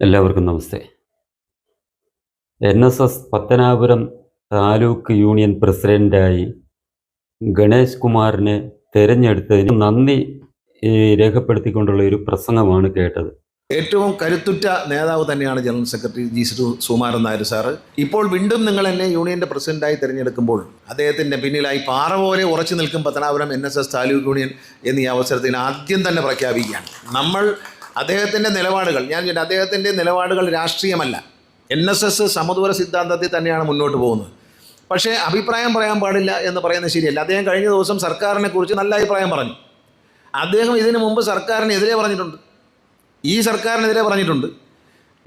എല്ലാവർക്കും നമസ്തേ. N S S Pathanapuram taluk union പ്രസിഡന്റായി ഗണേഷ് കുമാറിനെ തെരഞ്ഞെടുത്തതിന് നന്ദി രേഖപ്പെടുത്തിക്കൊണ്ടുള്ള ഒരു പ്രസംഗമാണ് കേട്ടത്. ഏറ്റവും കരുത്തുറ്റ നേതാവ് തന്നെയാണ് general secretary G Sumaran Nair sir. ഇപ്പോൾ വീണ്ടും നിങ്ങൾ എന്നെ യൂണിയന്റെ പ്രസിഡന്റായി തിരഞ്ഞെടുക്കുമ്പോൾ അദ്ദേഹത്തിന്റെ പിന്നിലായി പാറ പോലെ ഉറച്ചു നിൽക്കും Pathanapuram N S S taluk union എന്നീ അവസരത്തിൽ ആദ്യം തന്നെ പ്രഖ്യാപിക്കുകയാണ്. നമ്മൾ അദ്ദേഹത്തിന്റെ നിലപാടുകൾ. ഞാൻ ചെയ്യുന്നത് അദ്ദേഹത്തിന്റെ നിലപാടുകൾ രാഷ്ട്രീയമല്ല. എൻ എസ് എസ് സമദൂര സിദ്ധാന്തത്തിൽ തന്നെയാണ് മുന്നോട്ട് പോകുന്നത്. പക്ഷേ അഭിപ്രായം പറയാൻ പാടില്ല എന്ന് പറയുന്നത് ശരിയല്ല. അദ്ദേഹം കഴിഞ്ഞ ദിവസം സർക്കാരിനെ കുറിച്ച് നല്ല അഭിപ്രായം പറഞ്ഞു. അദ്ദേഹം ഇതിനു മുമ്പ് സർക്കാരിനെതിരെ പറഞ്ഞിട്ടുണ്ട്. ഈ സർക്കാരിനെതിരെ പറഞ്ഞിട്ടുണ്ട്.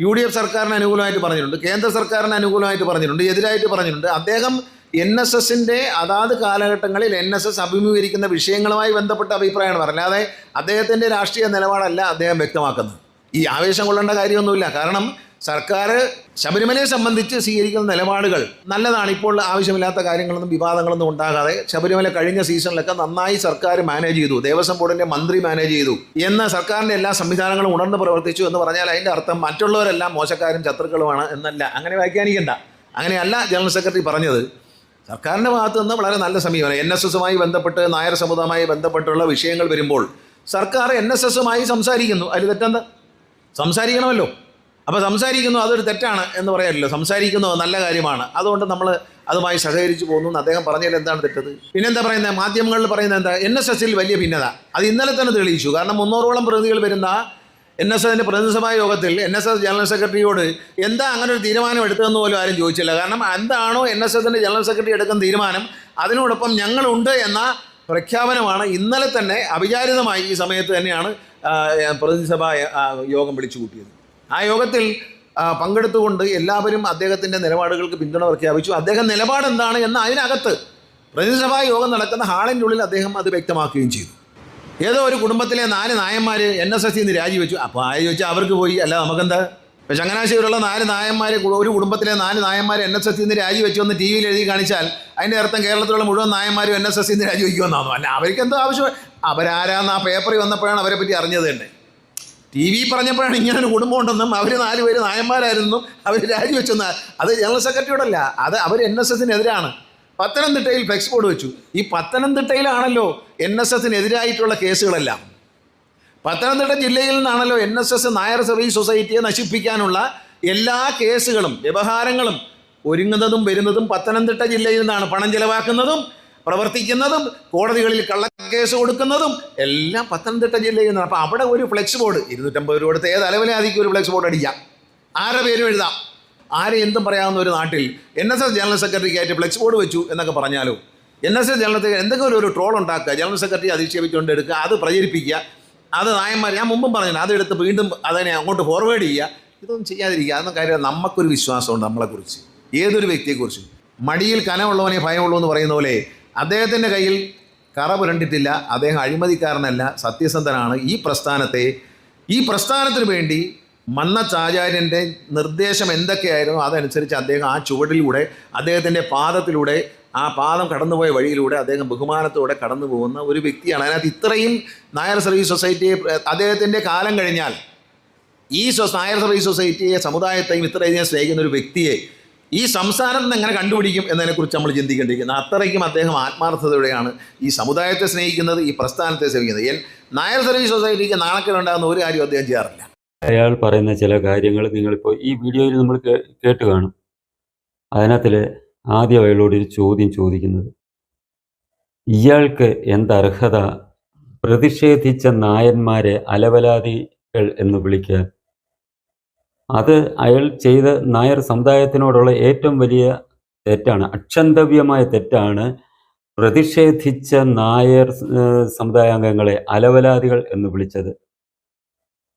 യു ഡി എഫ് സർക്കാരിന് അനുകൂലമായിട്ട് പറഞ്ഞിട്ടുണ്ട്. കേന്ദ്ര സർക്കാരിന് അനുകൂലമായിട്ട് പറഞ്ഞിട്ടുണ്ട്. എതിരായിട്ട് പറഞ്ഞിട്ടുണ്ട്. അദ്ദേഹം എൻ എസ് എസിന്റെ അതാത് കാലഘട്ടങ്ങളിൽ എൻ എസ് എസ് അഭിമുഖീകരിക്കുന്ന വിഷയങ്ങളുമായി ബന്ധപ്പെട്ട അഭിപ്രായമാണ് പറഞ്ഞത്. അല്ലാതെ അദ്ദേഹത്തിന്റെ രാഷ്ട്രീയ നിലപാടല്ല അദ്ദേഹം വ്യക്തമാക്കുന്നത്. ഈ ആവേശം കൊള്ളേണ്ട കാര്യമൊന്നുമില്ല. കാരണം സർക്കാർ ശബരിമലയെ സംബന്ധിച്ച് സ്വീകരിക്കുന്ന നിലപാടുകൾ നല്ലതാണ്. ഇപ്പോൾ ആവശ്യമില്ലാത്ത കാര്യങ്ങളൊന്നും വിവാദങ്ങളൊന്നും ഉണ്ടാകാതെ ശബരിമല കഴിഞ്ഞ സീസണിലൊക്കെ നന്നായി സർക്കാർ മാനേജ് ചെയ്തു. ദേവസ്വം ബോർഡിന്റെ മന്ത്രി മാനേജ് ചെയ്തു. എന്ന സർക്കാരിന്റെ എല്ലാ സംവിധാനങ്ങളും ഉണർന്ന് പ്രവർത്തിച്ചു എന്ന് പറഞ്ഞാൽ അതിന്റെ അർത്ഥം മറ്റുള്ളവരെല്ലാം മോശക്കാരും ശത്രുക്കളുമാണ് എന്നല്ല. അങ്ങനെ വ്യാഖ്യാനിക്കണ്ട. അങ്ങനെയല്ല ജനറൽ സെക്രട്ടറി പറഞ്ഞത്. സർക്കാരിന്റെ ഭാഗത്ത് നിന്ന് വളരെ നല്ല സമീപനം. എൻ എസ് എസുമായി ബന്ധപ്പെട്ട് നായർ സമുദായവുമായി ബന്ധപ്പെട്ടുള്ള വിഷയങ്ങൾ വരുമ്പോൾ സർക്കാർ എൻ എസ് എസുമായി സംസാരിക്കുന്നു. അതിൽ തെറ്റെന്താ? സംസാരിക്കണമല്ലോ. അപ്പോൾ സംസാരിക്കുന്നു അതൊരു തെറ്റാണ് എന്ന് പറയാനല്ലോ. സംസാരിക്കുന്നു നല്ല കാര്യമാണ്. അതുകൊണ്ട് നമ്മൾ അതുമായി സഹകരിച്ചു പോകുന്നു എന്ന് അദ്ദേഹം പറഞ്ഞതിൽ എന്താണ് തെറ്റത്? പിന്നെന്താ പറയുന്നത്? മാധ്യമങ്ങളിൽ പറയുന്നത് എന്താ? എൻ എസ് എസിൽ വലിയ ഭിന്നത. അത് ഇന്നലെ തന്നെ തെളിയിച്ചു. കാരണം മുന്നൂറോളം പ്രതികൾ വരുന്ന എൻ എസ് എസിന്റെ പ്രതിനിധിസഭാ യോഗത്തിൽ എൻ എസ് എസ് ജനറൽ സെക്രട്ടറിയോട് എന്താ അങ്ങനെ ഒരു തീരുമാനം എടുത്തതെന്ന് പോലും ആരും ചോദിച്ചില്ല. കാരണം എന്താണോ എൻ എസ് എസിന്റെ ജനറൽ സെക്രട്ടറി എടുക്കുന്ന തീരുമാനം അതിനോടൊപ്പം ഞങ്ങളുണ്ട് എന്ന പ്രഖ്യാപനമാണ് ഇന്നലെ തന്നെ അവിചാരിതമായി ഈ സമയത്ത് തന്നെയാണ് പ്രതിനിധിസഭാ യോഗം വിളിച്ചു കൂട്ടിയത്. ആ യോഗത്തിൽ പങ്കെടുത്തുകൊണ്ട് എല്ലാവരും അദ്ദേഹത്തിന്റെ നിലപാടുകൾക്ക് പിന്തുണ പ്രഖ്യാപിച്ചു. അദ്ദേഹം നിലപാട് എന്താണ് എന്ന് അതിനകത്ത് പ്രതിനിധിസഭാ യോഗം നടക്കുന്ന ഹാളിന്റെ ഉള്ളിൽ അദ്ദേഹം അത് വ്യക്തമാക്കുകയും ചെയ്തു. ഏതോ ഒരു കുടുംബത്തിലെ നാല് നായന്മാർ എൻ എസ് എസ് നിന്ന് രാജിവെച്ചു. അപ്പോൾ ആര് ചോദിച്ചാൽ അവർക്ക് പോയി. അല്ല നമുക്കെന്താ? ഇപ്പം ചങ്ങനാശ്ശേരിയിലുള്ള നാല് നായന്മാർ ഒരു കുടുംബത്തിലെ നാല് നായന്മാർ എൻ എസ് എസ് നിന്ന് രാജിവെച്ചു എന്ന് ടി വിയിൽ എഴുതി കാണിച്ചാൽ അതിന്റെ അർത്ഥം കേരളത്തിലുള്ള മുഴുവൻ നായന്മാരും എൻ എസ് എസ് നിന്ന് രാജിവെക്കുമെന്നാണോ അല്ല അവർക്ക് എന്തോ ആവശ്യം. അവരാരാന്ന് ആ പേപ്പറിൽ വന്നപ്പോഴാണ് അവരെ പറ്റി അറിഞ്ഞത് തന്നെ. ടി വി പറഞ്ഞപ്പോഴാണ് ഇങ്ങനെ ഒരു കുടുംബം ഉണ്ടെന്നും അവർ നാല് പേര് നായന്മാരായിരുന്നും അവർ രാജിവെച്ചെന്ന്. അത് ജനറൽ സെക്രട്ടറിയോടല്ല. അത് അവർ എൻ എസ് എസിനെതിരാണ് പത്തനംതിട്ടയിൽ ഫ്ലെക്സ് ബോർഡ് വെച്ചു. ഈ പത്തനംതിട്ടയിലാണല്ലോ എൻ എസ് എസിനെതിരായിട്ടുള്ള കേസുകളെല്ലാം. പത്തനംതിട്ട ജില്ലയിൽ നിന്നാണല്ലോ N S S Nair service സൊസൈറ്റിയെ നശിപ്പിക്കാനുള്ള എല്ലാ കേസുകളും വ്യവഹാരങ്ങളും ഒരുങ്ങുന്നതും വരുന്നതും പത്തനംതിട്ട ജില്ലയിൽ നിന്നാണ് പണം ചെലവാക്കുന്നതും പ്രവർത്തിക്കുന്നതും കോടതികളിൽ കള്ളക്കേസ് കൊടുക്കുന്നതും എല്ലാം പത്തനംതിട്ട ജില്ലയിൽ നിന്നാണ്. അപ്പോൾ അവിടെ ഒരു ഫ്ലെക്സ് ബോർഡ് ഇരുന്നൂറ്റമ്പത് രൂപ കൊടുത്ത് ഏത് അലവലാതിക്ക് ഒരു ഫ്ലെക്സ് ബോർഡ് അടിക്കാം. ആരുടെ പേരും എഴുതാം? ആരെ എന്തും പറയാവുന്ന ഒരു നാട്ടിൽ എൻ എസ് എസ് ജനറൽ സെക്രട്ടറിക്കായിട്ട് ഫ്ലെക്സ് ബോർഡ് വെച്ചു എന്നൊക്കെ പറഞ്ഞാലോ? എൻ എസ് എസ് ജനറൽ എന്തെങ്കിലും ഒരു ട്രോൾ ഉണ്ടാക്കുക ജനറൽ സെക്രട്ടറി അധിക്ഷേപിച്ചുകൊണ്ട് എടുക്കുക അത് പ്രചരിപ്പിക്കുക അത് നായന്മാർ ഞാൻ മുമ്പും പറഞ്ഞു അതെടുത്ത് വീണ്ടും അതിനെ അങ്ങോട്ട് ഫോർവേഡ് ചെയ്യുക ഇതൊന്നും ചെയ്യാതിരിക്കുക അതൊന്നും കാര്യം നമുക്കൊരു വിശ്വാസമുണ്ട് നമ്മളെക്കുറിച്ച്. ഏതൊരു വ്യക്തിയെക്കുറിച്ചും. മടിയിൽ കനമുള്ളവനെ ഭയമുള്ളൂ എന്ന് പറയുന്ന പോലെ അദ്ദേഹത്തിന്റെ കയ്യിൽ കറ പുരണ്ടിട്ടില്ല അദ്ദേഹം അഴിമതിക്കാരനല്ല സത്യസന്ധനാണ്. ഈ പ്രസ്ഥാനത്തെ ഈ പ്രസ്ഥാനത്തിന് വേണ്ടി മന്നച്ചാചാര്യന്റെ നിർദ്ദേശം എന്തൊക്കെയായിരുന്നു? അതനുസരിച്ച് അദ്ദേഹം ആ ചുവടിലൂടെ അദ്ദേഹത്തിന്റെ പാദത്തിലൂടെ ആ പാദം കടന്നുപോയ വഴിയിലൂടെ അദ്ദേഹം ബഹുമാനത്തോടെ കടന്നു പോകുന്ന ഒരു വ്യക്തിയാണ്. അതിനകത്ത് ഇത്രയും നായർ സർവീസ് സൊസൈറ്റിയെ അദ്ദേഹത്തിന്റെ കാലം കഴിഞ്ഞാൽ ഈ നായർ സർവീസ് സൊസൈറ്റിയെ സമുദായത്തെയും ഇത്രയധികം സ്നേഹിക്കുന്ന ഒരു വ്യക്തിയെ ഈ നിന്ന് എങ്ങനെ കണ്ടുപിടിക്കും എന്നതിനെക്കുറിച്ച് നമ്മൾ ചിന്തിക്കേണ്ടിയിരിക്കുന്നത് അത്രയ്ക്കും അദ്ദേഹം ആത്മാർത്ഥതയോടെയാണ് ഈ സമുദായത്തെ സ്നേഹിക്കുന്നത് ഈ പ്രസ്ഥാനത്തെ സ്നേഹിക്കുന്നത്. നായർ സർവീസ് സൊസൈറ്റിക്ക് നാണക്കേടുണ്ടാകുന്ന ഒരു കാര്യം അദ്ദേഹം ചെയ്യാറില്ല. അയാൾ പറയുന്ന ചില കാര്യങ്ങൾ നിങ്ങളിപ്പോൾ ഈ വീഡിയോയിൽ നമ്മൾ കേട്ട് കാണും. അതിനകത്തിൽ ആദ്യം അയാളോട് ഒരു ചോദ്യം ചോദിക്കുന്നത്. ഇയാൾക്ക് എന്തർഹത? പ്രതിഷേധിച്ച നായന്മാരെ അലവലാദികൾ എന്ന് വിളിക്കാൻ അത് അയാൾ ചെയ്ത നായർ സമുദായത്തിനോടുള്ള ഏറ്റവും വലിയ തെറ്റാണ് അക്ഷന്തവ്യമായ തെറ്റാണ്. പ്രതിഷേധിച്ച നായർ സമുദായ സമുദായാംഗങ്ങളെ അലവലാദികൾ എന്ന് വിളിച്ചത്.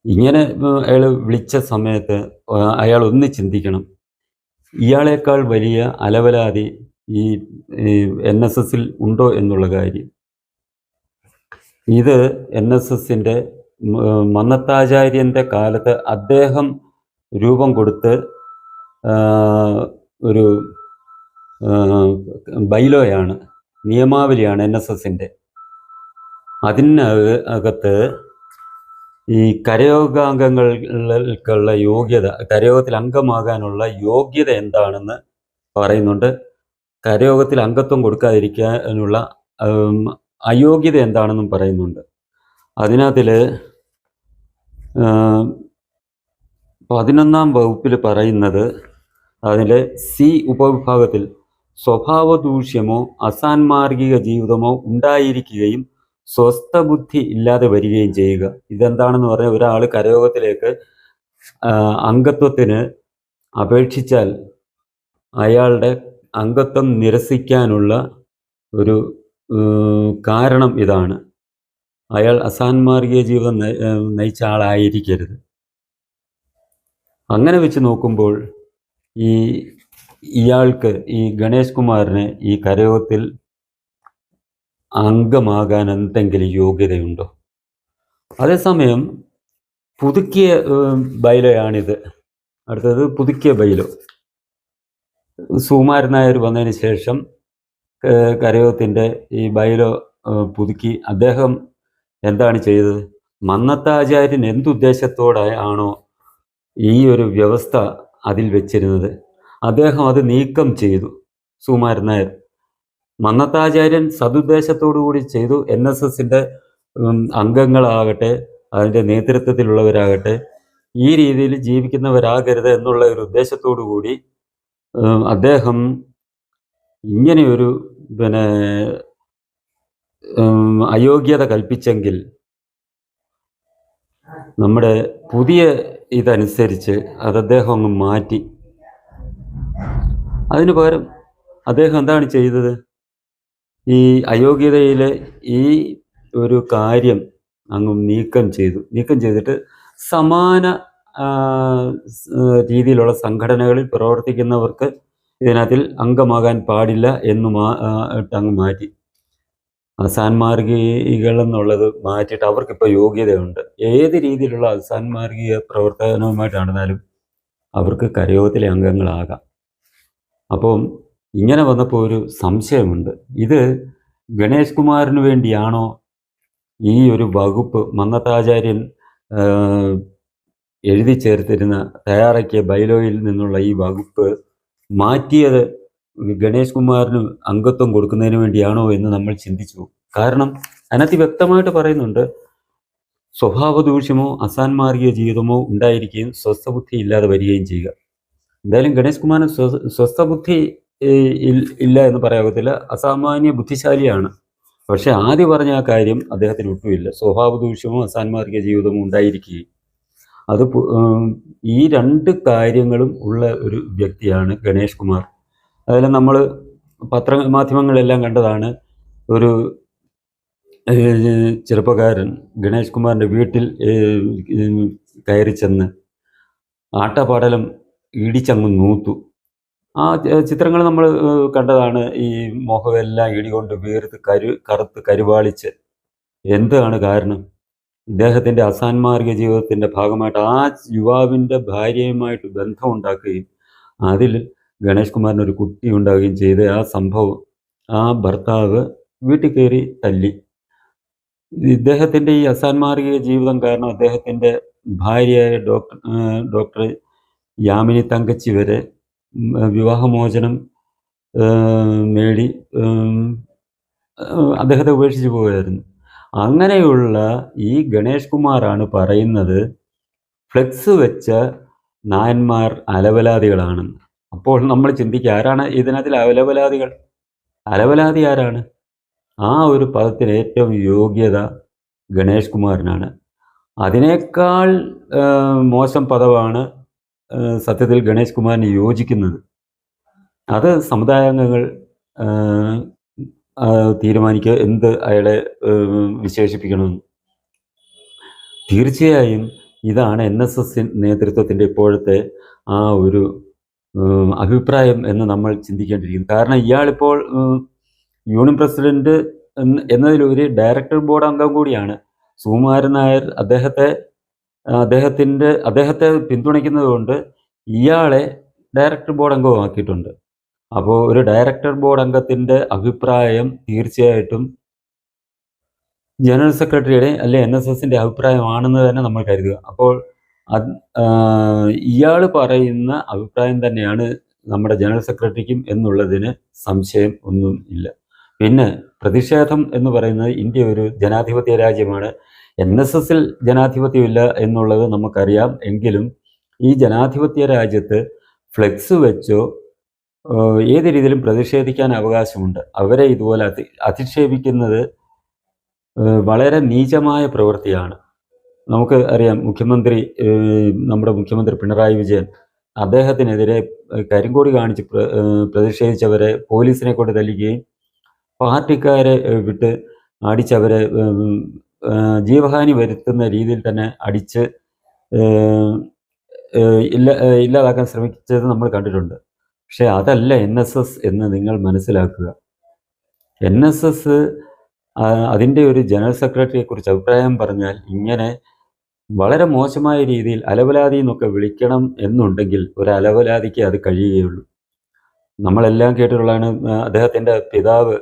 ഇങ്ങനെ അയാൾ വിളിച്ച സമയത്ത് അയാൾ ഒന്ന് ചിന്തിക്കണം. ഇയാളേക്കാൾ വലിയ അലവലാതി ഈ എൻ എസ് എസിൽ ഉണ്ടോ എന്നുള്ള കാര്യം. ഇത് എൻ എസ് എസിന്റെ മന്നത്താചാര്യന്റെ കാലത്ത് അദ്ദേഹം രൂപം കൊടുത്ത് ഒരു ബൈലോയാണ് നിയമാവലിയാണ് എൻ എസ് എസിന്റെ അതിനകത്ത് ഈ കരയോഗാംഗങ്ങൾക്കുള്ള യോഗ്യത കരയോഗത്തിൽ അംഗമാകാനുള്ള യോഗ്യത എന്താണെന്ന് പറയുന്നുണ്ട്. കരയോഗത്തിൽ അംഗത്വം കൊടുക്കാതിരിക്കാനുള്ള അയോഗ്യത എന്താണെന്നും പറയുന്നുണ്ട്. അതിനകത്തിൽ പതിനൊന്നാം വകുപ്പിൽ പറയുന്നത് അതിലെ സി ഉപവിഭാഗത്തിൽ സ്വഭാവദൂഷ്യമോ അസാൻമാർഗിക ജീവിതമോ ഉണ്ടായിരിക്കുകയും സ്വസ്ഥ ബുദ്ധി ഇല്ലാതെ വരികയും ചെയ്യുക. ഇതെന്താണെന്ന് പറഞ്ഞാൽ ഒരാൾ കരയോഗത്തിലേക്ക് അംഗത്വത്തിന് അപേക്ഷിച്ചാൽ അയാളുടെ അംഗത്വം നിരസിക്കാനുള്ള ഒരു കാരണം ഇതാണ്. അയാൾ അസാൻമാർഗീയ ജീവിതം നയിച്ച ആളായിരിക്കരുത്. അങ്ങനെ വെച്ച് നോക്കുമ്പോൾ ഈ ഇയാൾക്ക് ഈ ഗണേഷ് കുമാറിന് ഈ കരയോഗത്തിൽ അംഗമാകാൻ എന്തെങ്കിലും യോഗ്യതയുണ്ടോ? അതേസമയം പുതുക്കിയ ബൈലയാണിത്. അടുത്തത് പുതുക്കിയ ബൈലോ. സുകുമാരൻ നായർ വന്നതിന് ശേഷം കരയോത്തിന്റെ ഈ ബൈലോ പുതുക്കി. അദ്ദേഹം എന്താണ് ചെയ്തത്? മന്നത്താചാര്യൻ എന്തുദ്ദേശത്തോടെ ആണോ ഈ ഒരു വ്യവസ്ഥ അതിൽ വെച്ചിരുന്നത്? അദ്ദേഹം അത് നീക്കം ചെയ്തു സുകുമാരൻ നായർ. മന്നത്താചാര്യൻ സതുദ്ദേശത്തോടുകൂടി ചെയ്തു എൻ എസ് എസിന്റെ അംഗങ്ങളാകട്ടെ അതിന്റെ നേതൃത്വത്തിലുള്ളവരാകട്ടെ ഈ രീതിയിൽ ജീവിക്കുന്നവരാകരുത് എന്നുള്ള ഒരു ഉദ്ദേശത്തോടു കൂടി അദ്ദേഹം ഇങ്ങനെയൊരു പിന്നെ അയോഗ്യത കൽപ്പിച്ചെങ്കിൽ നമ്മുടെ പുതിയ ഇതനുസരിച്ച് അത് അദ്ദേഹം അങ്ങ് മാറ്റി. അതിന് പകരം അദ്ദേഹം എന്താണ് ചെയ്തത്? ഈ അയോഗ്യതയിലെ ഈ ഒരു കാര്യം അങ്ങ് നീക്കം ചെയ്തു. നീക്കം ചെയ്തിട്ട് സമാന രീതിയിലുള്ള സംഘടനകളിൽ പ്രവർത്തിക്കുന്നവർക്ക് ഇതിനകത്തിൽ അംഗമാകാൻ പാടില്ല എന്ന് മാ അങ്ങ് മാറ്റി. അസാൻമാർഗികൾ എന്നുള്ളത് മാറ്റിയിട്ട് അവർക്കിപ്പോൾ യോഗ്യതയുണ്ട്. ഏത് രീതിയിലുള്ള അസാൻമാർഗിക പ്രവർത്തനവുമായിട്ട് നടന്നാലും അവർക്ക് കരയോഗത്തിലെ അംഗങ്ങളാകാം. അപ്പം ഇങ്ങനെ വന്നപ്പോൾ ഒരു സംശയമുണ്ട്. ഇത് ഗണേഷ് കുമാറിന് വേണ്ടിയാണോ ഈ ഒരു വകുപ്പ് മന്നത്താചാര്യൻ എഴുതി ചേർത്തിരുന്ന തയ്യാറാക്കിയ ബൈലോയിൽ നിന്നുള്ള ഈ വകുപ്പ് മാറ്റിയത് ഗണേഷ് കുമാറിന് അംഗത്വം കൊടുക്കുന്നതിന് വേണ്ടിയാണോ എന്ന് നമ്മൾ ചിന്തിച്ചു. കാരണം അതിനകത്ത് വ്യക്തമായിട്ട് പറയുന്നുണ്ട് സ്വഭാവ ദൂഷ്യമോ അസാൻമാർഗീയ ജീവിതമോ ഉണ്ടായിരിക്കുകയും സ്വസ്ഥബുദ്ധി ഇല്ലാതെ വരികയും ചെയ്യുക. എന്തായാലും ഗണേഷ് കുമാറിന് സ്വ- സ്വസ്ഥബുദ്ധി ഇല്ല എന്ന് പറയാകത്തില്ല അസാമാന്യ ബുദ്ധിശാലിയാണ്. പക്ഷെ ആദ്യം പറഞ്ഞ ആ കാര്യം അദ്ദേഹത്തിന് ഒട്ടുമില്ല. സ്വഭാവ ദൂഷ്യവും അസാൻമാർഗിക ജീവിതവും ഉണ്ടായിരിക്കുകയും. അത് ഈ രണ്ട് കാര്യങ്ങളും ഉള്ള ഒരു വ്യക്തിയാണ് ഗണേഷ് കുമാർ. അതിൽ നമ്മൾ പത്ര മാധ്യമങ്ങളെല്ലാം കണ്ടതാണ്. ഒരു ചെറുപ്പക്കാരൻ ഗണേഷ് കുമാറിന്റെ വീട്ടിൽ കയറി ചെന്ന് ആട്ടപാടലം ഇടിച്ചങ്ങ് നൂത്തു. ആ ചിത്രങ്ങൾ നമ്മൾ കണ്ടതാണ് ഈ മുഖമെല്ലാം ഇടികൊണ്ട് വീർത്ത് കരു കറുത്ത് കരുവാളിച്ച്. എന്താണ് കാരണം? ഇദ്ദേഹത്തിന്റെ അസാൻമാർഗ ജീവിതത്തിന്റെ ഭാഗമായിട്ട് ആ യുവാവിന്റെ ഭാര്യയുമായിട്ട് ബന്ധം ഉണ്ടാക്കുകയും അതിൽ ഗണേഷ് കുമാറിന് ഒരു കുട്ടി ഉണ്ടാവുകയും ചെയ്ത് ആ സംഭവം ആ ഭർത്താവ് വീട്ടിൽ കയറി തല്ലി. ഇദ്ദേഹത്തിന്റെ ഈ അസാൻമാർഗിക ജീവിതം കാരണം അദ്ദേഹത്തിന്റെ ഭാര്യയായ ഡോക്ടർ ഡോക്ടർ യാമിനി തങ്കച്ചി വരെ വിവാഹമോചനം നേടി അദ്ദേഹത്തെ ഉപേക്ഷിച്ച് പോവുകയായിരുന്നു. അങ്ങനെയുള്ള ഈ ഗണേഷ് കുമാറാണ് പറയുന്നത് ഫ്ലെക്സ് വെച്ച നായന്മാർ അലവലാദികളാണെന്ന് അപ്പോൾ നമ്മൾ ചിന്തിക്കുക ആരാണ് ഇതിനകത്തിൽ അലവലാദികൾ? അലവലാതി ആരാണ്? ആ ഒരു പദത്തിന് ഏറ്റവും യോഗ്യത ഗണേഷ് കുമാറിനാണ്. അതിനേക്കാൾ മോശം പദമാണ് സത്യത്തിൽ ഗണേഷ് കുമാറിന് യോജിക്കുന്നത്. അത് സമുദായാംഗങ്ങൾ തീരുമാനിക്കുക എന്ത് അയാളെ വിശേഷിപ്പിക്കണമെന്ന്. തീർച്ചയായും ഇതാണ് എൻ എസ് എസ് നേതൃത്വത്തിന്റെ ഇപ്പോഴത്തെ ആ ഒരു അഭിപ്രായം എന്ന് നമ്മൾ ചിന്തിക്കേണ്ടിയിരിക്കുന്നു. കാരണം ഇയാളിപ്പോൾ യൂണിയൻ പ്രസിഡന്റ് എന്നതിലുപരി ഡയറക്ടർ ബോർഡ് അംഗം കൂടിയാണ്. സുകുമാരൻ നായർ അദ്ദേഹത്തെ അദ്ദേഹത്തിന്റെ അദ്ദേഹത്തെ പിന്തുണയ്ക്കുന്നത് കൊണ്ട് ഇയാളെ ഡയറക്ടർ ബോർഡ് അംഗമാക്കിയിട്ടുണ്ട്. അപ്പോൾ ഒരു ഡയറക്ടർ ബോർഡ് അംഗത്തിന്റെ അഭിപ്രായം തീർച്ചയായിട്ടും ജനറൽ സെക്രട്ടറിയുടെ അല്ലെ എൻ എസ് എസിന്റെ അഭിപ്രായമാണെന്ന് തന്നെ നമ്മൾ കരുതുക. അപ്പോൾ അത് ഇയാൾ പറയുന്ന അഭിപ്രായം തന്നെയാണ് നമ്മുടെ ജനറൽ സെക്രട്ടറിക്കും എന്നുള്ളതിന് സംശയം ഒന്നും ഇല്ല. പിന്നെ പ്രതിഷേധം എന്ന് പറയുന്നത് ഇന്ത്യ ഒരു ജനാധിപത്യ രാജ്യമാണ്. എൻ എസ് എസിൽ ജനാധിപത്യമില്ല എന്നുള്ളത് നമുക്കറിയാം. എങ്കിലും ഈ ജനാധിപത്യ രാജ്യത്ത് ഫ്ലെക്സ് വെച്ചോ ഏത് രീതിയിലും പ്രതിഷേധിക്കാൻ അവകാശമുണ്ട്. അവരെ ഇതുപോലെ അതി അധിക്ഷേപിക്കുന്നത് വളരെ നീചമായ പ്രവൃത്തിയാണ്. നമുക്ക് അറിയാം മുഖ്യമന്ത്രി നമ്മുടെ മുഖ്യമന്ത്രി പിണറായി വിജയൻ അദ്ദേഹത്തിനെതിരെ കരിങ്കോടി കാണിച്ച് പ്രതിഷേധിച്ചവരെ പോലീസിനെ കൊണ്ട് തല്ലുകയും പാർട്ടിക്കാരെ വിട്ട് അടിച്ചവരെ ജീവഹാനി വരുത്തുന്ന രീതിയിൽ തന്നെ അടിച്ച് ഇല്ല ഇല്ലാതാക്കാൻ ശ്രമിച്ചത് നമ്മൾ കണ്ടിട്ടുണ്ട്. പക്ഷേ അതല്ല എൻ എസ് എസ് എന്ന് നിങ്ങൾ മനസ്സിലാക്കുക. എൻ എസ് എസ് അതിന്റെ ഒരു ജനറൽ സെക്രട്ടറിയെ കുറിച്ച് അഭിപ്രായം പറഞ്ഞാൽ ഇങ്ങനെ വളരെ മോശമായ രീതിയിൽ അലവലാതി എന്നൊക്കെ വിളിക്കണം എന്നുണ്ടെങ്കിൽ ഒരു അലവലാതിക്ക് അത് കഴിയുകയുള്ളൂ. നമ്മളെല്ലാം കേട്ടിട്ടുള്ളതാണ് അദ്ദേഹത്തിന്റെ പിതാവ്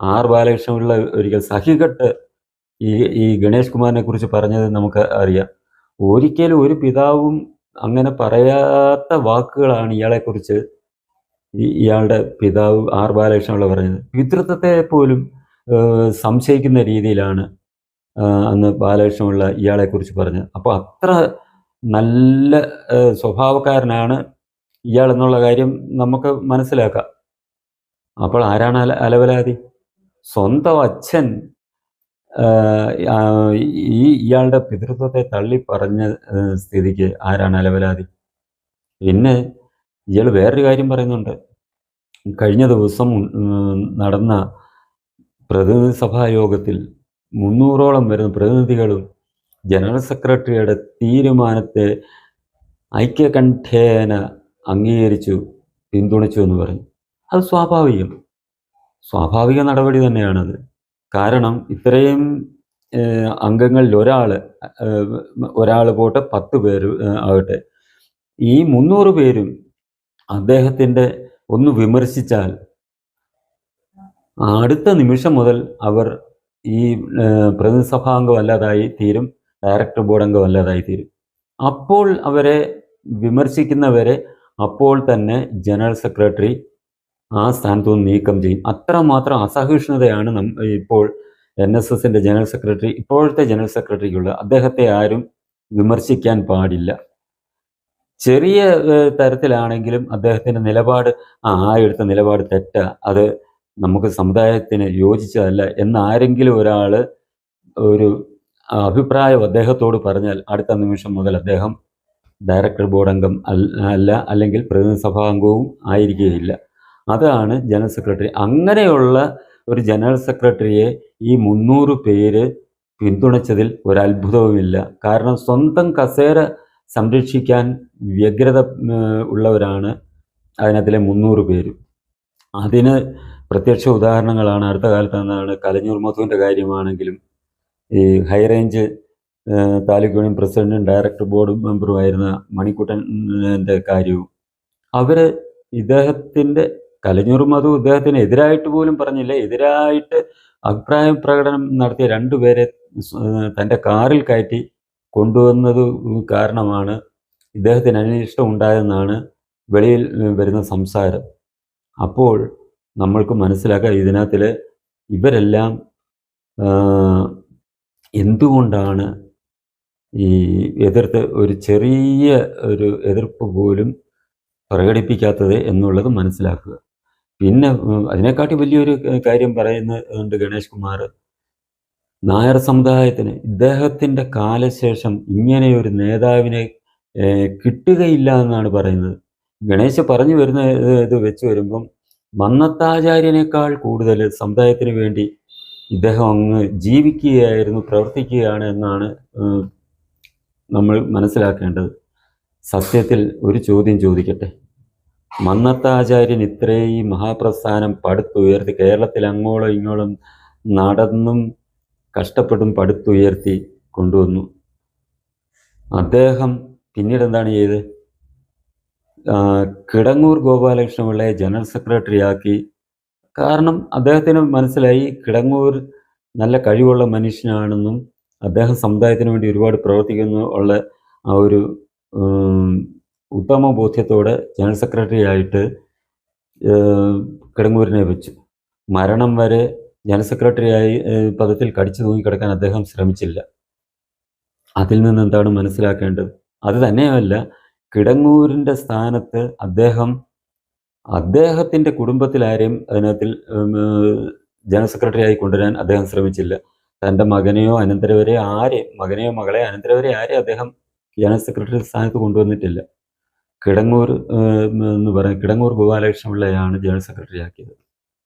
ആർ ബാലകൃഷ്ണപിള്ള ഒരിക്കൽ സഹികെട്ട് ഈ ഈ ഗണേഷ് കുമാറിനെ കുറിച്ച് പറഞ്ഞത് നമുക്ക് അറിയാം. ഒരിക്കലും ഒരു പിതാവും അങ്ങനെ പറയാത്ത വാക്കുകളാണ് ഇയാളെക്കുറിച്ച് ഇയാളുടെ പിതാവ് ആർ ബാലകൃഷ്ണപിള്ള പറഞ്ഞത്. പിതൃത്വത്തെ പോലും സംശയിക്കുന്ന രീതിയിലാണ് അന്ന് ബാലകൃഷ്ണപിള്ള ഇയാളെക്കുറിച്ച് പറഞ്ഞത്. അപ്പോൾ അത്ര നല്ല സ്വഭാവക്കാരനാണ് ഇയാൾ എന്നുള്ള കാര്യം നമുക്ക് മനസ്സിലാക്കാം. അപ്പോൾ ആരാണ് അല അലവലാതി? സ്വന്തം അച്ഛൻ ഈ ഇയാളുടെ പിതൃത്വത്തെ തള്ളി പറഞ്ഞ സ്ഥിതിക്ക് ആരാണ് അലവലാതി? പിന്നെ ഇയാൾ വേറൊരു കാര്യം പറയുന്നുണ്ട്. കഴിഞ്ഞ ദിവസം നടന്ന പ്രതിനിധി സഭാ യോഗത്തിൽ മുന്നൂറോളം വരുന്ന പ്രതിനിധികളും ജനറൽ സെക്രട്ടറിയുടെ തീരുമാനത്തെ ഐക്യകണ്ഠേന അംഗീകരിച്ചു പിന്തുണച്ചു എന്ന് പറഞ്ഞു അത് സ്വാഭാവികം. സ്വാഭാവിക നടപടി തന്നെയാണത്. കാരണം ഇത്രയും അംഗങ്ങളിൽ ഒരാൾ ഒരാൾ പോട്ടെ പത്ത് പേര് ആവട്ടെ. ഈ മുന്നൂറ് പേരും അദ്ദേഹത്തിന്റെ ഒന്ന് വിമർശിച്ചാൽ അടുത്ത നിമിഷം മുതൽ അവർ ഈ പ്രതിസഭാ പ്രതിനിധി അല്ലാതായി തീരും ഡയറക്ടർ ബോർഡ് അംഗം അല്ലാതായി തീരും. അപ്പോൾ അവരെ വിമർശിക്കുന്നവരെ അപ്പോൾ തന്നെ ജനറൽ സെക്രട്ടറി ആ സ്ഥാനത്തു നിന്ന് നീക്കം ചെയ്യും. അത്രമാത്രം അസഹിഷ്ണുതയാണ് ഇപ്പോൾ എൻ എസ് എസിന്റെ ജനറൽ സെക്രട്ടറി ഇപ്പോഴത്തെ ജനറൽ സെക്രട്ടറിക്കുള്ള അദ്ദേഹത്തെ ആരും വിമർശിക്കാൻ പാടില്ല. ചെറിയ തരത്തിലാണെങ്കിലും അദ്ദേഹത്തിന്റെ നിലപാട് ആ എടുത്ത നിലപാട് തെറ്റ. അത് നമുക്ക് സമുദായത്തിന് യോജിച്ചതല്ല. എന്നാരെങ്കിലും ഒരാൾ ഒരു അഭിപ്രായം അദ്ദേഹത്തോട് പറഞ്ഞാൽ അടുത്ത നിമിഷം മുതൽ അദ്ദേഹം ഡയറക്ടർ ബോർഡ് അംഗം അല്ല അല്ലെങ്കിൽ പ്രതിനിധി സഭാംഗവും ആയിരിക്കുകയില്ല. അതാണ് ജനറൽ സെക്രട്ടറി. അങ്ങനെയുള്ള ഒരു ജനറൽ സെക്രട്ടറിയെ ഈ മുന്നൂറ് പേര് പിന്തുണച്ചതിൽ ഒരത്ഭുതവുമില്ല. കാരണം സ്വന്തം കസേര സംരക്ഷിക്കാൻ വ്യഗ്രത ഉള്ളവരാണ് അതിനകത്തിലെ മുന്നൂറ് പേര്. അതിന് പ്രത്യക്ഷ ഉദാഹരണങ്ങളാണ് അടുത്ത കാലത്ത് നിന്നാണ് കലഞ്ഞൂർ മധുവിന്റെ കാര്യമാണെങ്കിലും ഈ high range range taluk union പ്രസിഡന്റും ഡയറക്ടർ ബോർഡ് മെമ്പറുമായിരുന്ന മണിക്കുട്ടന്റെ കാര്യവും. അവർ ഇദ്ദേഹത്തിന്റെ കലഞ്ഞൂർ മധു ഇദ്ദേഹത്തിന് എതിരായിട്ട് പോലും പറഞ്ഞില്ല. എതിരായിട്ട് അഭിപ്രായ പ്രകടനം നടത്തിയ രണ്ടുപേരെ തന്റെ കാറിൽ കയറ്റി കൊണ്ടുവന്നത് കാരണമാണ് ഇദ്ദേഹത്തിന് അനിഷ്ടം ഉണ്ടായതെന്നാണ് വെളിയിൽ വരുന്ന സംസാരം. അപ്പോൾ നമ്മൾക്ക് മനസ്സിലാക്കാം ഇതിനകത്തിൽ ഇവരെല്ലാം എന്തുകൊണ്ടാണ് ഈ എതിർത്ത് ഒരു ചെറിയ ഒരു എതിർപ്പ് പോലും പ്രകടിപ്പിക്കാത്തത് എന്നുള്ളത് മനസ്സിലാക്കുക. പിന്നെ അതിനെക്കാട്ടി വലിയൊരു കാര്യം പറയുന്നുണ്ട് ഗണേഷ് കുമാർ. നായർ സമുദായത്തിന് ഇദ്ദേഹത്തിന്റെ കാലശേഷം ഇങ്ങനെയൊരു നേതാവിനെ കിട്ടുകയില്ല എന്നാണ് പറയുന്നത്. ഗണേശ് പറഞ്ഞു വരുന്ന ഇത് വെച്ച് വരുമ്പം മന്നത്താചാര്യനേക്കാൾ കൂടുതൽ സമുദായത്തിന് വേണ്ടി ഇദ്ദേഹം അങ്ങ് ജീവിക്കുകയായിരുന്നു പ്രവർത്തിക്കുകയാണ് എന്നാണ് നമ്മൾ മനസ്സിലാക്കേണ്ടത്. സത്യത്തിൽ ഒരു ചോദ്യം ചോദിക്കട്ടെ? മന്നത്താചാര്യൻ ഇത്രയും മഹാപ്രസ്ഥാനം പടുത്തുയർത്തി കേരളത്തിൽ അങ്ങോളം ഇങ്ങോളം നടന്നും കഷ്ടപ്പെട്ടും പടുത്തുയർത്തി കൊണ്ടുവന്നു. അദ്ദേഹം പിന്നീട് എന്താണ് ചെയ്തത് കിടങ്ങൂർ ഗോപാലകൃഷ്ണ പിള്ളയെ ജനറൽ സെക്രട്ടറി ആക്കി. കാരണം അദ്ദേഹത്തിന് മനസ്സിലായി കിടങ്ങൂർ നല്ല കഴിവുള്ള മനുഷ്യനാണെന്നും അദ്ദേഹം സമുദായത്തിന് വേണ്ടി ഒരുപാട് പ്രവർത്തിക്കുന്നു ഉള്ള ആ ഒരു ഉത്തമ ബോധ്യത്തോടെ ജനറൽ സെക്രട്ടറി ആയിട്ട് കിടങ്ങൂരിനെ വെച്ചു. മരണം വരെ ജനറൽ സെക്രട്ടറിയായി പദത്തിൽ കടിച്ചു തൂങ്ങിക്കിടക്കാൻ അദ്ദേഹം ശ്രമിച്ചില്ല. അതിൽ നിന്ന് എന്താണ് മനസ്സിലാക്കേണ്ടത്? അത് തന്നെയുമല്ല കിടങ്ങൂരിന്റെ സ്ഥാനത്ത് അദ്ദേഹം അദ്ദേഹത്തിന്റെ കുടുംബത്തിലാരെയും അതിനകത്തിൽ ജനറൽ സെക്രട്ടറി ആയി കൊണ്ടുവരാൻ അദ്ദേഹം ശ്രമിച്ചില്ല. തന്റെ മകനെയോ അനന്തരവരെയോ ആരെയും മകനെയോ മകളെ അനന്തരവരെ ആരെയും അദ്ദേഹം ജനറൽ സെക്രട്ടറി സ്ഥാനത്ത് കൊണ്ടുവന്നിട്ടില്ല. കിടങ്ങൂർ എന്ന് പറയുന്നത് കിടങ്ങൂർ ഗോപാലകൃഷ്ണ പിള്ളയാണ് ജനറൽ സെക്രട്ടറി ആക്കിയത്.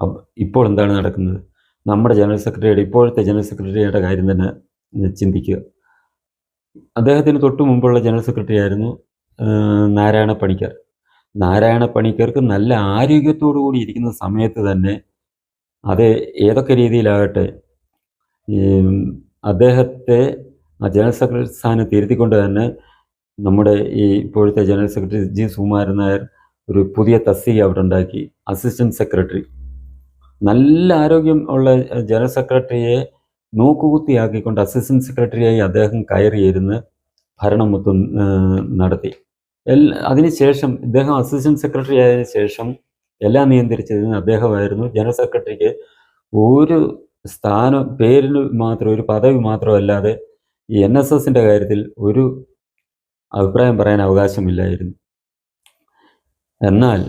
അപ്പം ഇപ്പോൾ എന്താണ് നടക്കുന്നത്? നമ്മുടെ ജനറൽ സെക്രട്ടറിയുടെ ഇപ്പോഴത്തെ ജനറൽ സെക്രട്ടറിയുടെ കാര്യം തന്നെ ചിന്തിക്കുക. അദ്ദേഹത്തിന് തൊട്ടു മുമ്പുള്ള ജനറൽ സെക്രട്ടറി ആയിരുന്നു നാരായണ പണിക്കർ. നാരായണ പണിക്കർക്ക് നല്ല ആരോഗ്യത്തോടു കൂടി ഇരിക്കുന്ന സമയത്ത് തന്നെ അത് ഏതൊക്കെ രീതിയിലാകട്ടെ അദ്ദേഹത്തെ ആ ജനറൽ സെക്രട്ടറി സ്ഥാനത്ത് ഇരുത്തിക്കൊണ്ട് തന്നെ നമ്മുടെ ഈ ഇപ്പോഴത്തെ general secretary G Sukumaran Nair ഒരു പുതിയ തസ്തിക അവിടെ ഉണ്ടാക്കി. Assistant secretary. നല്ല ആരോഗ്യം ഉള്ള ജനറൽ സെക്രട്ടറിയെ നോക്കുകുത്തിയാക്കിക്കൊണ്ട് അസിസ്റ്റന്റ് സെക്രട്ടറിയായി അദ്ദേഹം കയറിയിരുന്ന് ഭരണം മൊത്തം ആ, നടത്തി. എൽ അതിനുശേഷം ഇദ്ദേഹം അസിസ്റ്റന്റ് സെക്രട്ടറി ആയതിനു ശേഷം എല്ലാം നിയന്ത്രിച്ചതിന് അദ്ദേഹമായിരുന്നു ജനറൽ സെക്രട്ടറിക്ക് ഒരു സ്ഥാനം പേരിന് മാത്രം ഒരു പദവി മാത്രമല്ലാതെ ഈ എൻ എസ് കാര്യത്തിൽ ഒരു അഭിപ്രായം പറയാൻ അവകാശമില്ലായിരുന്നു. എന്നാൽ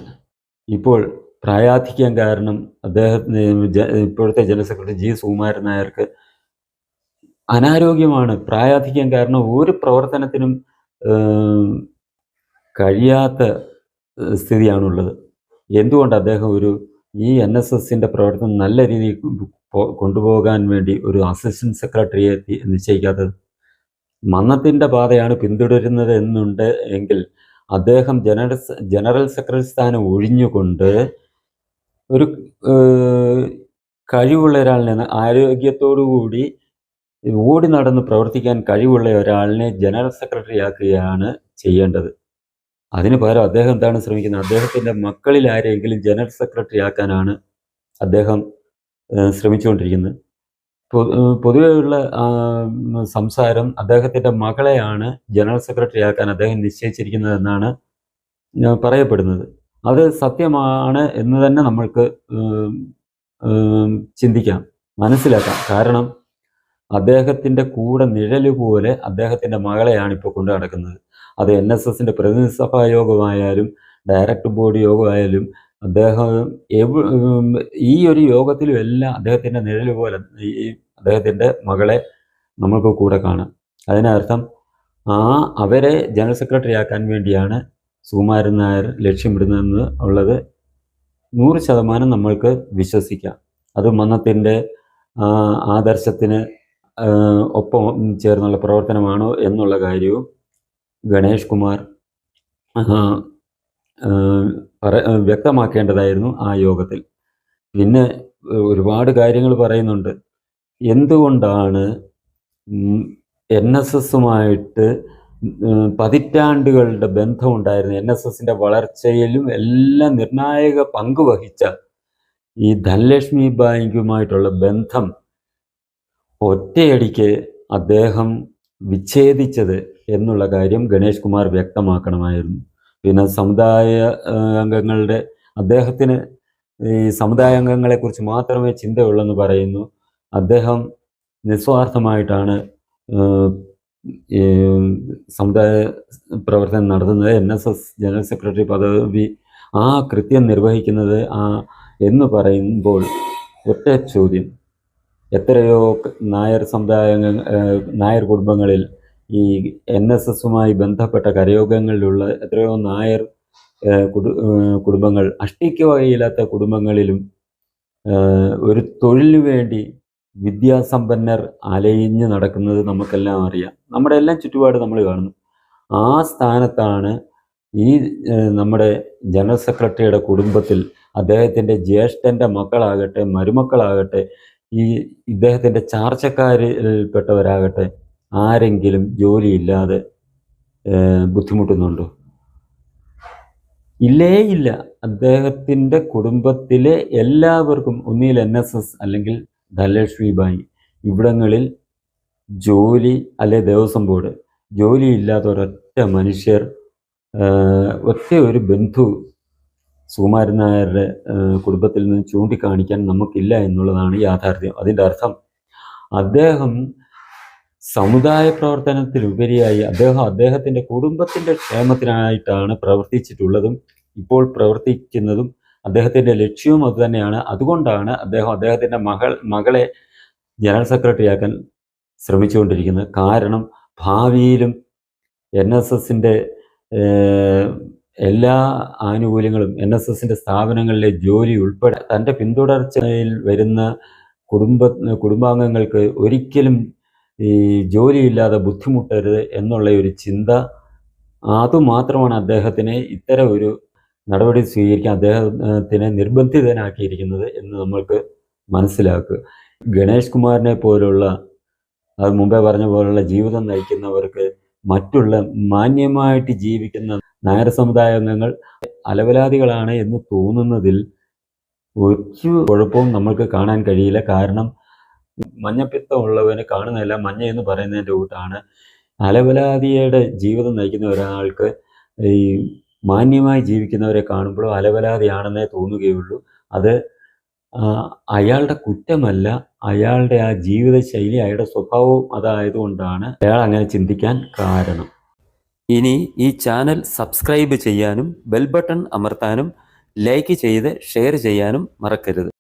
ഇപ്പോൾ പ്രായാധിക്യം കാരണം അദ്ദേഹത്തിന് ഇപ്പോഴത്തെ ജനറൽ സെക്രട്ടറി ജി സുകുമാരൻ നായർക്ക് അനാരോഗ്യമാണ്. പ്രായാധിക്യം കാരണം ഒരു പ്രവർത്തനത്തിനും കഴിയാത്ത സ്ഥിതിയാണുള്ളത്. എന്തുകൊണ്ട് അദ്ദേഹം ഒരു ഈ എൻ എസ് എസിന്റെ പ്രവർത്തനം നല്ല രീതിയിൽ കൊണ്ടുപോകാൻ വേണ്ടി ഒരു അസിസ്റ്റന്റ് സെക്രട്ടറിയെ നിശ്ചയിക്കാത്തത്? മന്നത്തിന്റെ പാതയാണ് പിന്തുടരുന്നത് എന്നുണ്ട് എങ്കിൽ അദ്ദേഹം ജനറൽ ജനറൽ സെക്രട്ടറി സ്ഥാനം ഒഴിഞ്ഞുകൊണ്ട് ഒരു കഴിവുള്ള ഒരാളിനെ ആരോഗ്യത്തോടുകൂടി ഓടി നടന്ന് പ്രവർത്തിക്കാൻ കഴിവുള്ള ഒരാളിനെ ജനറൽ സെക്രട്ടറി ആക്കുകയാണ് ചെയ്യേണ്ടത്. അതിന് പകരം അദ്ദേഹം എന്താണ് ശ്രമിക്കുന്നത്? അദ്ദേഹത്തിന്റെ മക്കളിൽ ആരെങ്കിലും ജനറൽ സെക്രട്ടറി ആക്കാനാണ് അദ്ദേഹം ശ്രമിച്ചുകൊണ്ടിരിക്കുന്നത്. പൊതുവെയുള്ള സംസാരം അദ്ദേഹത്തിന്റെ മകളെയാണ് ജനറൽ സെക്രട്ടറി ആക്കാൻ അദ്ദേഹം നിശ്ചയിച്ചിരിക്കുന്നതെന്നാണ് പറയപ്പെടുന്നത്. അത് സത്യമാണ് എന്ന് തന്നെ നമ്മൾക്ക് ചിന്തിക്കാം മനസ്സിലാക്കാം. കാരണം അദ്ദേഹത്തിന്റെ കൂടെ നിഴൽ പോലെ അദ്ദേഹത്തിന്റെ മകളെയാണ് ഇപ്പോൾ കൊണ്ടു നടക്കുന്നത്. അത് എൻ എസ് എസിന്റെ പ്രതിനിധി സഭാ യോഗമായാലും ഡയറക്ടർ ബോർഡ് യോഗമായാലും അദ്ദേഹം ഈ ഒരു യോഗത്തിലും എല്ലാം അദ്ദേഹത്തിന്റെ നിഴൽ പോലെ ഈ അദ്ദേഹത്തിന്റെ മകളെ നമ്മൾക്ക് കൂടെ കാണാം. അതിനർത്ഥം ആ അവരെ ജനറൽ സെക്രട്ടറി ആക്കാൻ വേണ്ടിയാണ് സുകുമാരൻ നായർ ലക്ഷ്യമിടുന്നതെന്ന് ഉള്ളത് നൂറ് ശതമാനം നമ്മൾക്ക് വിശ്വസിക്കാം. അത് മന്നത്തിന്റെ ആദർശത്തിന് ഒപ്പം ചേർന്നുള്ള പ്രവർത്തനമാണോ എന്നുള്ള കാര്യവും ഗണേഷ് കുമാർ വ്യക്തമാക്കേണ്ടതായിരുന്നു ആ യോഗത്തിൽ. പിന്നെ ഒരുപാട് കാര്യങ്ങൾ പറയുന്നുണ്ട്. എന്തുകൊണ്ടാണ് എൻ എസ് എസുമായിട്ട് പതിറ്റാണ്ടുകളുടെ ബന്ധമുണ്ടായിരുന്നു എൻ എസ് എസിന്റെ വളർച്ചയിലും എല്ലാം നിർണായക പങ്ക് വഹിച്ച ഈ ധനലക്ഷ്മി ബാങ്കുമായിട്ടുള്ള ബന്ധം ഒറ്റയടിക്ക് അദ്ദേഹം വിച്ഛേദിച്ചത് എന്നുള്ള കാര്യം ഗണേഷ് കുമാർ വ്യക്തമാക്കണമായിരുന്നു. പിന്നെ സമുദായ അംഗങ്ങളുടെ അദ്ദേഹത്തിന് ഈ സമുദായ അംഗങ്ങളെക്കുറിച്ച് മാത്രമേ ചിന്തയുള്ളെന്ന് പറയുന്നു. അദ്ദേഹം നിസ്വാർത്ഥമായിട്ടാണ് സമുദായ പ്രവർത്തനം നടത്തുന്നത്. N S S general secretary പദവി ആ കൃത്യം നിർവഹിക്കുന്നത് ആ എന്ന് പറയുമ്പോൾ ഒറ്റ ചോദ്യം. എത്രയോ നായർ സമുദായ നായർ കുടുംബങ്ങളിൽ ഈ എൻ എസ് എസുമായി ബന്ധപ്പെട്ട കരയോഗങ്ങളിലുള്ള എത്രയോ നായർ കുടു- കുടുംബങ്ങൾ അഷ്ടിക്ക് വകയില്ലാത്ത കുടുംബങ്ങളിലും ഒരു തൊഴിലിനു വേണ്ടി വിദ്യാസമ്പന്നർ അലയിഞ്ഞ് നടക്കുന്നത് നമുക്കെല്ലാം അറിയാം. നമ്മുടെ എല്ലാം ചുറ്റുപാട് നമ്മൾ കാണുന്നു. ആ സ്ഥാനത്താണ് ഈ നമ്മുടെ ജനറൽ സെക്രട്ടറിയുടെ കുടുംബത്തിൽ അദ്ദേഹത്തിന്റെ ജ്യേഷ്ഠന്റെ മക്കളാകട്ടെ മരുമക്കളാകട്ടെ ഈ ഇദ്ദേഹത്തിന്റെ ചാർച്ചക്കാരിൽപ്പെട്ടവരാകട്ടെ ആരെങ്കിലും ജോലിയില്ലാതെ ബുദ്ധിമുട്ടുന്നുണ്ടോ? ഇല്ലേ ഇല്ല. അദ്ദേഹത്തിന്റെ കുടുംബത്തിലെ എല്ലാവർക്കും ഒന്നിയിൽ എൻ എസ് എസ് അല്ലെങ്കിൽ ധനലക്ഷ്മി ബാങ്ക് ഇവിടങ്ങളിൽ ജോലി അല്ലെ ദേവസ്വം ബോർഡ് ജോലിയില്ലാത്ത ഒരൊറ്റ മനുഷ്യർ ഒറ്റ ഒരു ബന്ധു സുകുമാരൻ നായരുടെ കുടുംബത്തിൽ നിന്ന് ചൂണ്ടിക്കാണിക്കാൻ നമുക്കില്ല എന്നുള്ളതാണ് യാഥാർത്ഥ്യം. അതിന്റെ അർത്ഥം അദ്ദേഹം സമുദായ പ്രവർത്തനത്തിലുപരിയായി അദ്ദേഹം അദ്ദേഹത്തിന്റെ കുടുംബത്തിന്റെ ക്ഷേമത്തിനായിട്ടാണ് പ്രവർത്തിച്ചിട്ടുള്ളതും ഇപ്പോൾ പ്രവർത്തിക്കുന്നതും അദ്ദേഹത്തിന്റെ ലക്ഷ്യവും അതുതന്നെയാണ് അതുകൊണ്ടാണ് അദ്ദേഹം അദ്ദേഹത്തിന്റെ മകൾ മകളെ ജനറൽ സെക്രട്ടറിയാക്കാൻ ശ്രമിച്ചുകൊണ്ടിരിക്കുന്നത്. കാരണം ഭാവിയിലും എൻ എസ് എസിന്റെ എല്ലാ ആനുകൂല്യങ്ങളും എൻ എസ് എസിന്റെ സ്ഥാപനങ്ങളിലെ ജോലി ഉൾപ്പെടെ തന്റെ പിന്തുടർച്ചയിൽ വരുന്ന കുടുംബ കുടുംബാംഗങ്ങൾക്ക് ഒരിക്കലും ഈ ജോലിയില്ലാതെ ബുദ്ധിമുട്ടരുത് എന്നുള്ള ഒരു ചിന്ത അതുമാത്രമാണ് അദ്ദേഹത്തിന് ഇത്തരം ഒരു നടപടി സ്വീകരിക്കാൻ അദ്ദേഹത്തിനെ നിർബന്ധിതനാക്കിയിരിക്കുന്നത് എന്ന് നമ്മൾക്ക് മനസ്സിലാക്കുക. ഗണേഷ് കുമാറിനെ പോലുള്ള അത് മുമ്പേ പറഞ്ഞ പോലുള്ള ജീവിതം നയിക്കുന്നവർക്ക് മറ്റുള്ള മാന്യമായിട്ട് ജീവിക്കുന്ന നായർ സമുദായ അലവലാദികളാണ് എന്ന് തോന്നുന്നതിൽ ഒരു കുഴപ്പവും നമ്മൾക്ക് കാണാൻ കഴിയില്ല. കാരണം മഞ്ഞപ്പിത്തം ഉള്ളവന് കാണുന്നതല്ല മഞ്ഞ എന്ന് പറയുന്നതിന്റെ കൂട്ടാണ് അലവലാദിയുടെ ജീവിതം നയിക്കുന്ന ഒരാൾക്ക് ഈ മാന്യമായി ജീവിക്കുന്നവരെ കാണുമ്പോഴോ അലവലാതെയാണെന്നേ തോന്നുകയുള്ളൂ. അത് അയാളുടെ കുറ്റമല്ല അയാളുടെ ആ ജീവിതശൈലി അയാളുടെ സ്വഭാവവും അതായതുകൊണ്ടാണ് അയാൾ അങ്ങനെ ചിന്തിക്കാൻ കാരണം. ഇനി ഈ ചാനൽ സബ്സ്ക്രൈബ് ചെയ്യാനും ബെൽ ബട്ടൺ അമർത്താനും ലൈക്ക് ചെയ്ത് ഷെയർ ചെയ്യാനും മറക്കരുത്.